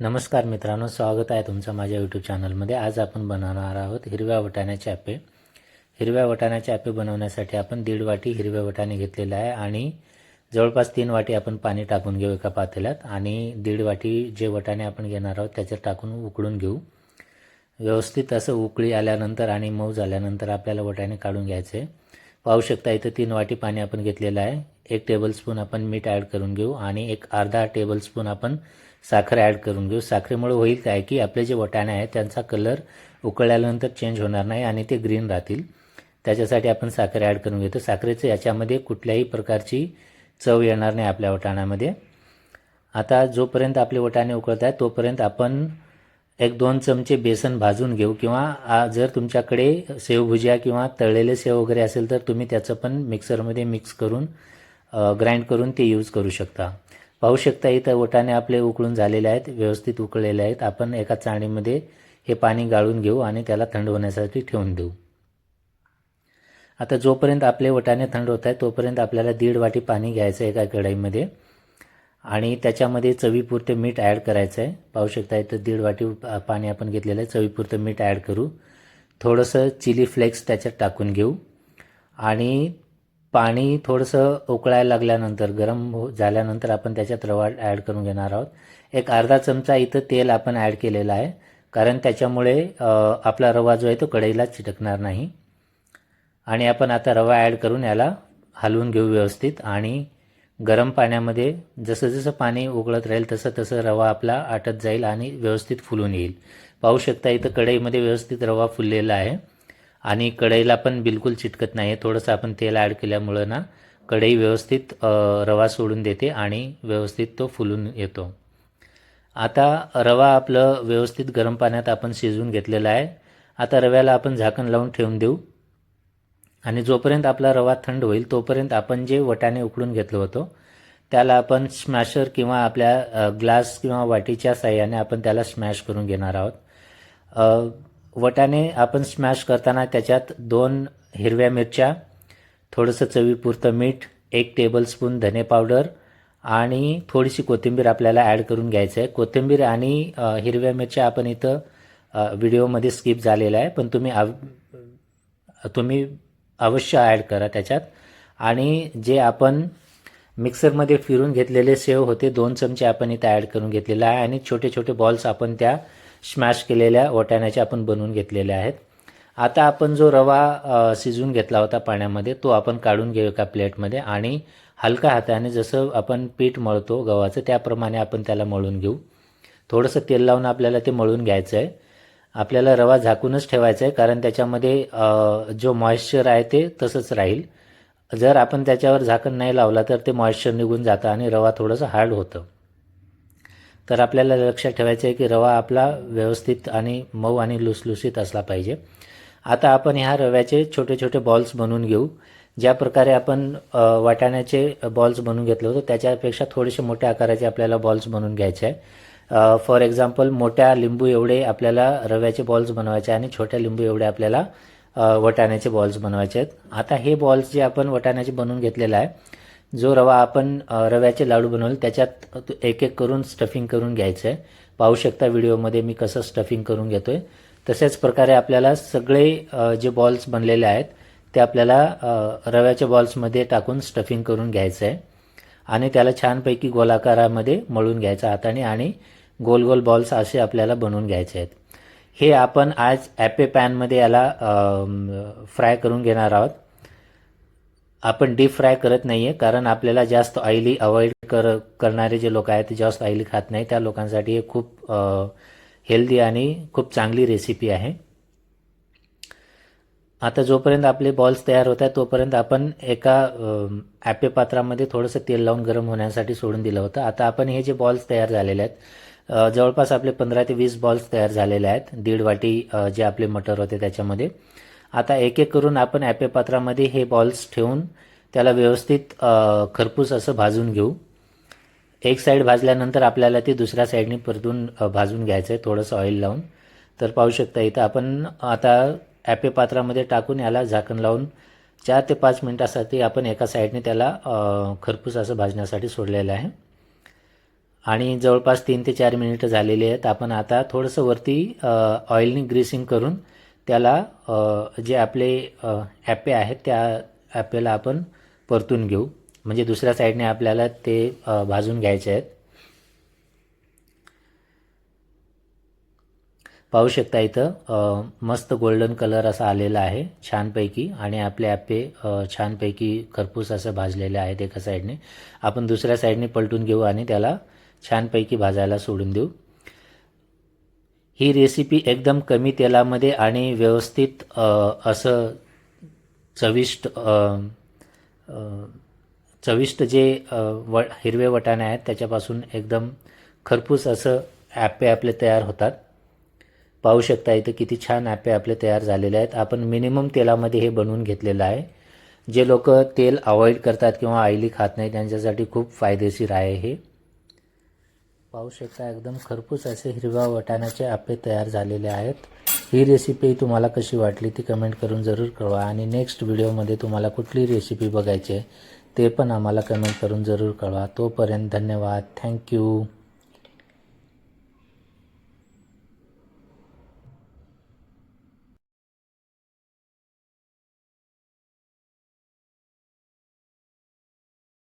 नमस्कार मित्रांनो स्वागत आहे तुमचं माझ्या यूट्यूब चॅनलमध्ये आज आपण बनवणार आहोत हिरव्या वटाण्याचे आपे हिरव्या वटाण्याचे आपे बनवण्यासाठी आपण दीड वाटी हिरव्या वटाणे घेतलेले आहे आणि जवळपास तीन वाटी आपण पाणी टाकून घेऊ एका पातेल्यात आणि दीड वाटी जे वटाणे आपण घेणार आहोत त्याच्यात टाकून उकळून घेऊ. व्यवस्थित असं उकळी आल्यानंतर आणि मऊ झाल्यानंतर आपल्याला वटाणे काढून घ्यायचे. पाहू शकता इथं तीन वाटी पाणी आपण घेतलेलं आहे. एक टेबलस्पून आपण मीठ ॲड करून घेऊ आणि एक अर्धा टेबलस्पून आपण साखर ॲड करून घेऊ. साखरेमुळे होईल काय की आपले जे वटाणे आहेत त्यांचा कलर उकळल्यानंतर चेंज होणार नाही आणि ते ग्रीन राहतील. त्याच्यासाठी आपण साखर ॲड करून घेतो. साखरेचं याच्यामध्ये कुठल्याही प्रकारची चव येणार नाही आपल्या वटाण्यामध्ये. आता जोपर्यंत आपले वटाणे उकळत आहेत तोपर्यंत आपण एक दोन चमचे बेसन भाजून घेऊ किंवा आ, जर तुमच्याकडे शेवभुजिया किंवा तळलेले सेव वगैरे असेल तर तुम्ही त्याचं पण मिक्सरमध्ये मिक्स करून ग्राइंड करून ते यूज करू शकता. पाहू शकता इथं वटाणे आपले उकळून झालेले आहेत व्यवस्थित उकळलेले आहेत. आपण एका चाळणीमध्ये हे पाणी गाळून घेऊ आणि त्याला थंड होण्यासाठी ठेवून देऊ. आता जोपर्यंत आपले वटाने थंड होत आहेत तोपर्यंत आपल्याला दीड वाटी पाणी घ्यायचं आहे एका कढईमध्ये. आणि त्याच्यामध्ये चवीपुरते मीठ ॲड करायचं आहे. पाहू शकता इथं दीड वाटी पाणी आपण घेतलेलं आहे. चवीपुरतं मीठ ॲड करू. थोडंसं चिली फ्लेक्स त्याच्यात टाकून घेऊ. आणि पाणी थोडंसं उकळायला लागल्यानंतर गरम हो झाल्यानंतर आपण त्याच्यात रवा ॲड करून घेणार आहोत. एक अर्धा चमचा इथं तेल आपण ॲड केलेलं आहे कारण त्याच्यामुळे आपला रवा जो आहे तो कढईला चिटकणार नाही. आणि आपण आता रवा ॲड करून याला हलवून घेऊ व्यवस्थित आणि गरम पाण्यामध्ये जसं जसं पाणी उकळत राहील तसं तसं रवा आपला आटत जाईल आणि व्यवस्थित फुलून येईल. पाहू शकता इथं कढईमध्ये व्यवस्थित रवा फुललेला आहे. आणि कढईला पण बिलकुल चिटकत नाही आहे थोडंसं आपण तेल ॲड केल्यामुळं ना कढई व्यवस्थित रवा सोडून देते आणि व्यवस्थित तो फुलून येतो. आता रवा आपलं व्यवस्थित गरम पाण्यात आपण शिजवून घेतलेला आहे. आता रव्याला आपण झाकण लावून ठेवून देऊ. आणि जोपर्यंत आपला रवा थंड होईल तोपर्यंत आपण जे वटाने उकडून घेतलं होतं त्याला आपण स्मॅशर किंवा आपल्या ग्लास किंवा वाटीच्या साह्याने आपण त्याला स्मॅश करून घेणार आहोत. वटाने आपण स्मॅश करताना त्याच्यात दोन हिरव्या मिरच्या थोडंसं चवीपुरतं मीठ एक टेबलस्पून धने पावडर आणि थोडीशी कोथिंबीर आपल्याला ॲड करून घ्यायचं आहे. कोथिंबीर आणि हिरव्या मिरच्या आपण इथं व्हिडिओमध्ये स्किप झालेला आहे. पण तुम्ही आव तुम्ही अवश्य ॲड करा त्याच्यात. आणि जे आपण मिक्सरमध्ये फिरून घेतलेले सेव होते दोन चमचे आपण इथं ॲड करून घेतलेले आहे. आणि छोटे छोटे बॉल्स आपण त्या स्मॅश केलेल्या वटाण्याच्या आपण बनवून घेतलेले आहेत. आता आपण जो रवा शिजून घेतला होता पाण्यामध्ये तो आपण काढून घेऊ एका प्लेटमध्ये आणि हलका हाताने जसं आपण पीठ मळतो गव्हाचं त्याप्रमाणे आपण त्याला मळून घेऊ. थोडंसं तेल लावून आपल्याला ते मळून घ्यायचं आहे. आपल्याला रवा झाकूनच ठेवायचा आहे कारण त्याच्यामध्ये जो मॉइश्चर आहे ते तसंच राहील. जर आपण त्याच्यावर झाकण नाही लावला तर ते मॉइश्चर निघून जातं आणि रवा थोडंसं हार्ड होतं. तर आपल्याला लक्षात ठेवायचं आहे की रवा आपला व्यवस्थित आणि मऊ आणि लुसलुसीत असला पाहिजे. आता आपण ह्या रव्याचे छोटे छोटे बॉल्स बनवून घेऊ. ज्या प्रकारे आपण वाटाण्याचे बॉल्स बनवून घेतले होते त्याच्यापेक्षा थोडेसे मोठ्या आकाराचे आपल्याला बॉल्स बनवून घ्यायचे आहे. फॉर एक्झाम्पल मोठ्या लिंबू एवढे आपल्याला रव्याचे बॉल्स बनवायचे आणि छोट्या लिंबू एवढे आपल्याला वटाण्याचे बॉल्स बनवायचे आहेत. आता हे बॉल्स जे आपण वटाण्याचे बनवून घेतलेलं आहे जो रवा आपण रव्याचे लाडू बनवले त्याच्यात एक एक करून स्टफिंग करून घ्यायचं आहे पाहू शकता व्हिडिओमध्ये मी कसं स्टफिंग करून घेतो आहे तशाच प्रकारे आपल्याला सगळे जे बॉल्स बनलेले आहेत ते आपल्याला रव्याच्या बॉल्समध्ये टाकून स्टफिंग करून घ्यायचं आहे आणि त्याला छानपैकी गोलाकारामध्ये मळून घ्यायचं हाताने आणि गोल गोल बॉल्स असे आपल्याला बनवून घ्यायचे आहेत. हे आपण आज ॲपे पॅनमध्ये याला फ्राय करून घेणार आहोत. आपण डीप फ्राय करत नाही आहे कारण आपल्याला जास्त ऑइली अवॉइड कर करणारे जे लोक आहेत ते जास्त ऑइली खात नाही. त्या लोकांसाठी हे खूप हेल्दी आणि खूप चांगली रेसिपी आहे. आता जोपर्यंत आपले बॉल्स तयार होत आहेत तोपर्यंत आपण एका ॲपे पात्रामध्ये थोडंसं तेल लावून गरम होण्यासाठी सोडून दिलं होतं. आता आपण हे जे बॉल्स तयार झालेले आहेत जवळपास आपले पंधरा ते वीस बॉल्स तयार झालेले आहेत. दीड वाटी जे आपले मटर होते त्याच्यामध्ये. आता एक एक करून आपण ॲपे पात्रामध्ये हे बॉल्स ठेवून त्याला व्यवस्थित खरपूस असं भाजून घेऊ. एक साईड भाजल्यानंतर आपल्याला ती दुसऱ्या साईडने परतून भाजून घ्यायचं आहे थोडंसं ऑइल लावून. तर पाहू शकता इथं आपण आता ॲपे पात्रामध्ये टाकून याला झाकण लावून चार ते पाच मिनटासाठी आपण एका साईडने त्याला खरपूस असं भाजण्यासाठी सोडलेलं आहे. आणि जवळपास तीन ते चार मिनिटं झालेली आहेत. आपण आता थोडंसं वरती ऑइलनी ग्रीसिंग करून त्याला जे आपले ॲपे आहेत त्या ॲपेला आपण परतून घेऊ. म्हणजे दुसऱ्या साईडने आपल्याला ते भाजून घ्यायचे आहेत. पाहू शकता इथं मस्त गोल्डन कलर असा आलेला आहे छानपैकी. आणि आपले ॲपे छानपैकी खरपूस असं भाजलेले आहेत एका साईडने. आपण दुसऱ्या साईडने पलटून घेऊ आणि त्याला छानपैकी भाजायला सोडून देऊ. ही रेसिपी एकदम कमी तेलामध्ये आणि व्यवस्थित असं चविष्ट चविष्ट जे व हिरवे वटाणे आहेत त्याच्यापासून एकदम खरपूस असं ॲपे आपले तयार होतात. पाहू शकता इथं किती छान ॲपे आपले तयार झालेले आहेत. आपण मिनिमम तेलामध्ये हे बनवून घेतलेलं आहे. जे लोक तेल अवॉइड करतात किंवा आईली खात नाही त्यांच्यासाठी खूप फायदेशीर आहे हे. पाहू शकता एकदम खरपूस असे हिरव्या वाटाण्याचे आपे तयार झालेले आहेत. ही रेसिपी तुम्हाला कशी वाटली ती कमेंट करून जरूर कळवा आणि नेक्स्ट व्हिडिओमध्ये तुम्हाला कुठली रेसिपी बघायची आहे ते पण आम्हाला कमेंट करून जरूर कळवा. तोपर्यंत धन्यवाद. थँक्यू